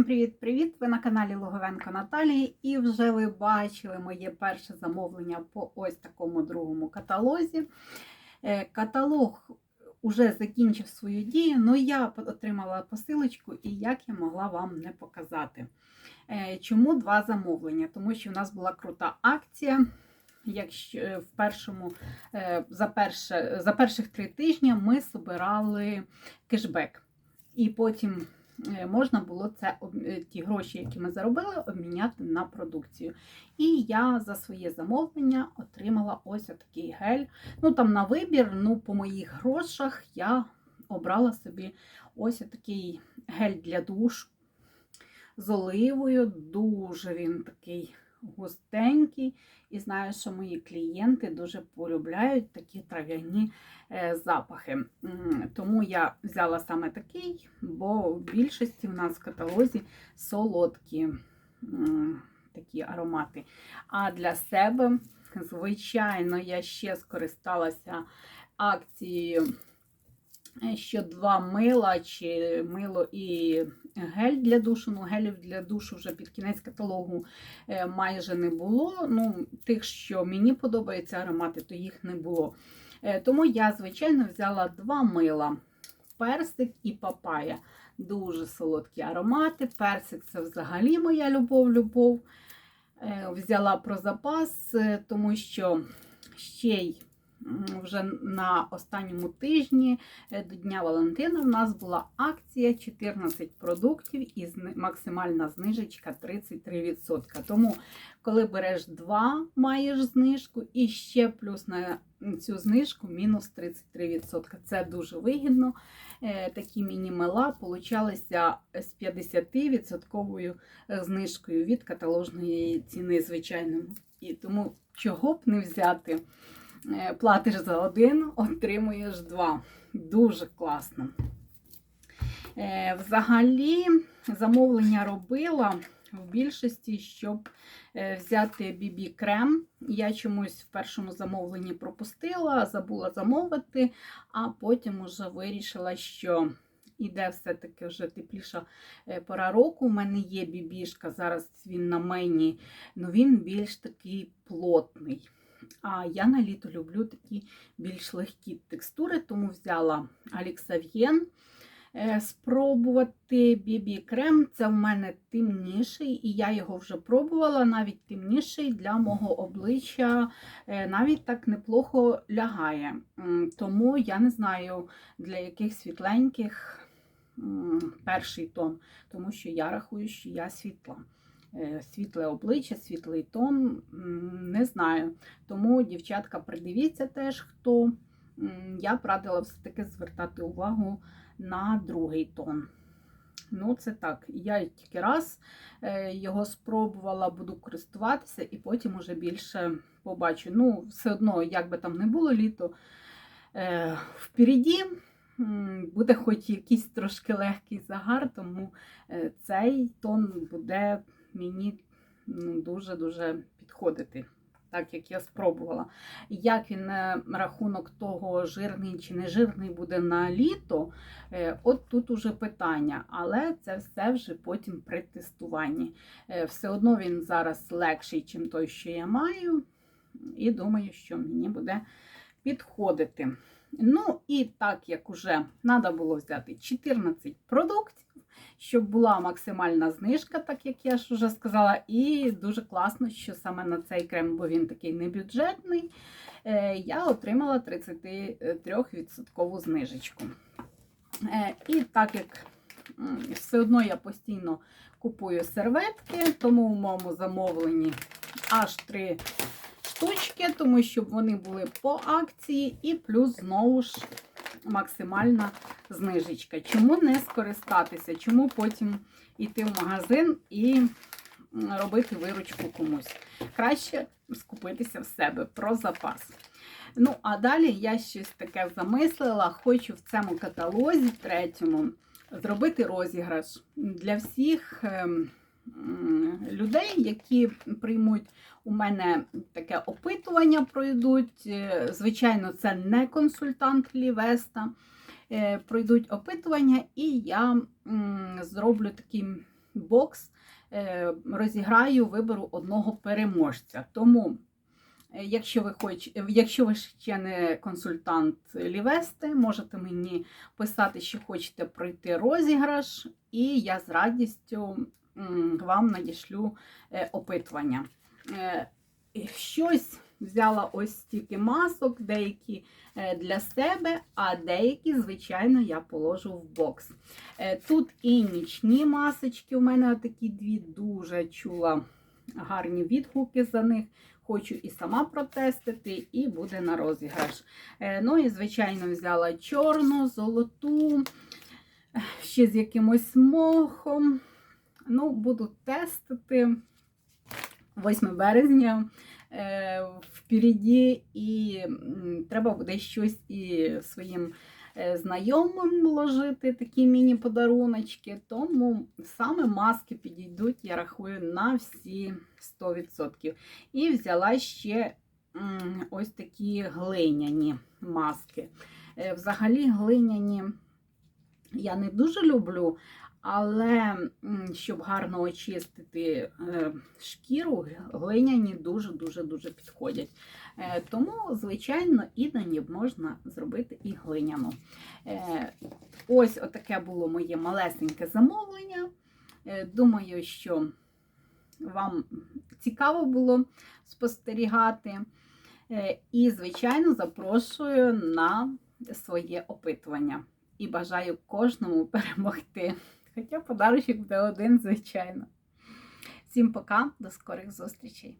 Всім привіт-привіт! Ви на каналі Логовенко Наталії, і вже ви бачили моє перше замовлення по ось такому другому каталозі. Е, Каталог уже закінчив свою дію, але я отримала посилочку і як я могла вам не показати. Е, Чому два замовлення? Тому що в нас була крута акція. Якщо е, в першому, за, перше, за перших три тижні ми збирали кешбек. І потім можна було це е, ті гроші, які ми заробили, обміняти на продукцію. І я за своє замовлення отримала ось такий гель. Ну там на вибір, ну по моїх грошах я обрала собі ось такий гель для душу з оливою. Дуже він такий густенький. І знаю, що мої клієнти дуже полюбляють такі трав'яні е, запахи. Тому я взяла саме такий, бо в більшості в нас в каталозі солодкі такі аромати. А для себе, звичайно, я ще скористалася акцією. Що два мила, чи мило і гель для душу. Ну, гелів для душу вже під кінець каталогу е, майже не було. Ну, тих, що мені подобаються аромати, то їх не було. Е, Тому я, звичайно, взяла два мила: персик і папая. Дуже солодкі аромати. Персик це взагалі моя любов-любов. Е, Взяла про запас, тому що ще й вже на останньому тижні е, до Дня Валентина в нас була акція 14 продуктів і максимальна знижечка 33%. Тому, коли береш два, маєш знижку, і ще плюс на цю знижку мінус 33%. Це дуже вигідно. Е, Такі міні-мела получалися з 50% знижкою від каталожної ціни, звичайно. І тому чого б не взяти? Е, Платиш за один, отримуєш два. Дуже класно. Е, Взагалі, замовлення робила в більшості, щоб е, взяти BB крем. Я чомусь в першому замовленні пропустила, забула замовити, а потім уже вирішила, що іде все-таки вже тепліша пора року. У мене є бібішка, зараз він на мені, але він більш такий плотний. А я на літо люблю такі більш легкі текстури, тому взяла Аліксав'єн е, спробувати BB крем. Це в мене темніший, і я його вже пробувала, навіть темніший для мого обличчя е, навіть так неплохо лягає. Тому я не знаю, для яких світленьких перший тон, тому що я рахую, що я світла. Е, Світле обличчя, світлий тон, не знаю. Тому, дівчатка, придивіться теж, хто. Я б радила все-таки звертати увагу на другий тон. Ну, це так. Я тільки раз е, його спробувала, буду користуватися, і потім уже більше побачу. Ну, все одно, як би там не було літо, е, впереді буде хоч якийсь трошки легкий загар, тому цей тон буде мені ну, дуже-дуже підходити. Так як я спробувала. Як він рахунок того, жирний чи не жирний буде на літо, е, от тут уже питання. Але це все вже потім при тестуванні. Е, Все одно він зараз легший, ніж той, що я маю. І думаю, що мені буде підходити. Ну, і так як уже треба було взяти 14 продуктів, щоб була максимальна знижка, так як я ж вже сказала, і дуже класно, що саме на цей крем, бо він такий небюджетний, е, я отримала 33% знижечку. Е, І так як все одно я постійно купую серветки, тому в моєму замовленні аж 3 штучки, тому щоб вони були по акції, і плюс знову ж максимальна знижечка. Чому не скористатися? Чому потім йти в магазин і робити виручку комусь? Краще скупитися в себе про запас. Ну, а далі я щось таке замислила. Хочу в цьому каталозі третьому зробити розіграш для всіх ем, людей, які приймуть у мене таке опитування, пройдуть. Е, Звичайно, це не консультант Лівеста. Е, Пройдуть опитування, і я зроблю такий бокс е, розіграю, виберу одного переможця. Тому, якщо ви, хоч, якщо ви ще не консультант Лівести, можете мені писати, що хочете пройти розіграш, і я з радістю вам надішлю е, опитування. Е, Щось взяла ось стільки масок, деякі е, для себе, а деякі, звичайно, я положу в бокс. Тут і нічні масочки, у мене такі дві дуже чула гарні відгуки за них. Хочу і сама протестити, і буде на розіграш. Ну і, звичайно, взяла чорну, золоту, ще з якимось мохом. Ну, буду тестити 8 березня е, впереді, і треба буде щось і своїм е, знайомим ложити, такі міні-подаруночки. Тому саме маски підійдуть, я рахую, на всі 100%. І взяла ще ось такі глиняні маски. Е, Взагалі, глиняні я не дуже люблю, але щоб гарно очистити е, шкіру, глиняні дуже-дуже-дуже підходять. Е, Тому, звичайно, іноді можна зробити і глиняну. Е, Ось отаке було моє малесеньке замовлення. Думаю, що вам цікаво було спостерігати. І, звичайно, запрошую на своє опитування. І бажаю кожному перемогти. Хоча подарочок буде один, звичайно. Всім пока, до скорих зустрічей!